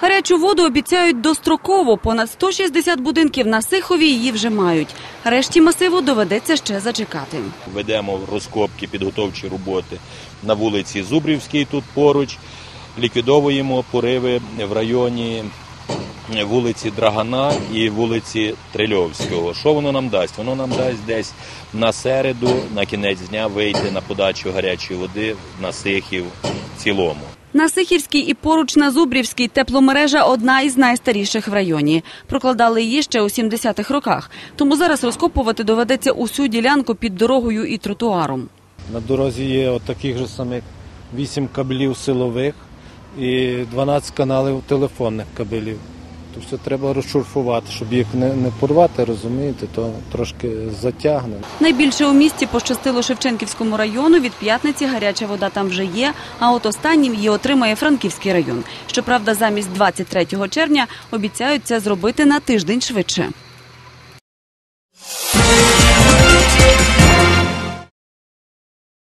Гарячу воду обіцяють достроково. Понад 160 будинків на Сихові її вже мають. Решті масиву доведеться ще зачекати. Ведемо розкопки, підготовчі роботи на вулиці Зубрівській тут поруч. Ліквідовуємо пориви в районі вулиці Драгана і вулиці Трильовського. Що воно нам дасть? Воно нам дасть десь на середу, на кінець дня вийти на подачу гарячої води на Сихів в цілому. На Сихівській і поруч на Зубрівській тепломережа одна із найстаріших в районі. Прокладали її ще у 70-х роках. Тому зараз розкопувати доведеться усю ділянку під дорогою і тротуаром. На дорозі є от таких же самих 8 кабелів силових і 12 каналів телефонних кабелів. То все треба розшурфувати, щоб їх не, не порвати, розумієте, то трошки затягне. Найбільше у місті пощастило Шевченківському району. Від п'ятниці гаряча вода там вже є. А от останнім її отримає Франківський район. Щоправда, замість 23 червня обіцяють це зробити на тиждень швидше.